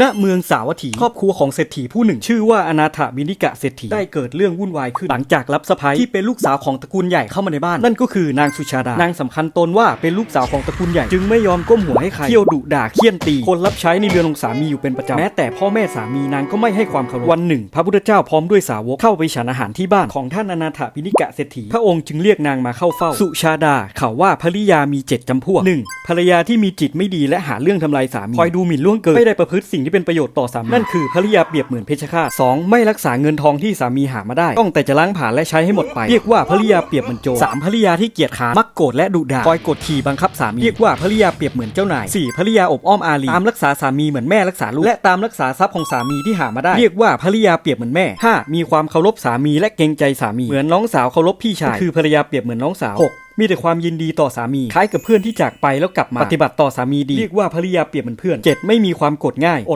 ณเมืองสาวัตถีครอบครัวของเศรษฐีผู้หนึ่งชื่อว่าอนาถาบินิกะเศรษฐีได้เกิดเรื่องวุ่นวายขึ้นหลังจากรับสะพ้ายที่เป็นลูกสาวของตระกูลใหญ่เข้ามาในบ้าน นั่นก็คือนางสุชาดานางสำคัญตนว่าเป็นลูกสาวของตระกูลใหญ่จึงไม่ยอมก้มหัวให้ใครเที่ยวดุด่าเคี่ยนตี คนรับใช้ในเรือนของสามีอยู่เป็นประจำแม้แต่พ่อแม่สามีนางก็ไม่ให้ความเคารพวันหนึ่ง พระพุทธเจ้าพร้อมด้วยสาวกเข้าไปฉันอาหารที่บ้านของท่านอนาถาบินิกะเศรษฐีพระองค์จึงเรียกนางมาเข้าเฝ้า สุชาดาเขาว่าภริยามีเจ็ดจำพวกหนึ่งภรรยาที่มีจิตไม่ดีและหาเรื่องทำลายสามีคอยดูหมิ่นล่วงเกินไม่ได้ประพฤติสิ่งที่เป็นประโยชน์ต่อสามีนั่นคือภริยาเปรียบเหมือนเพชฌฆาตสองไม่รักษาเงินทองที่สามีหามาได้ ต้องแต่จะล้างผ่านและใช้ให้หมดไป เรียกว่าภริยาเปรียบเหมือนโจรสามภริยาที่เกียจค้านมักโกรธและดุด่าคอยกดขี่บังคับสามีเรียกว่าภริยาเปรียบเหมือนเจ้านายสี่ภริยาอบอ้อมอารีตามรักษาสามีเหมือนแม่รักษาลูกและตามรักษาทรัพย์ของสามีที่หามาได้ เรียกว่าภริยาเปรียบเหมือนแม่ห้ามีความเคารพสามีและเกรงใจสามีเหมือนน้องสาวเคารพพี่ชาย คือภรรยาเปรียบเหมือนน้องสาวหก มีแต่ความยินดีต่อสามีคล้ายกับเพื่อนที่จากไปแล้วกลับมาปฏิบัติต่อสามีดีเรียกว่าภริยาเปรียบเหมือนเพื่อน 7. ไม่มีความโกรธง่ายอด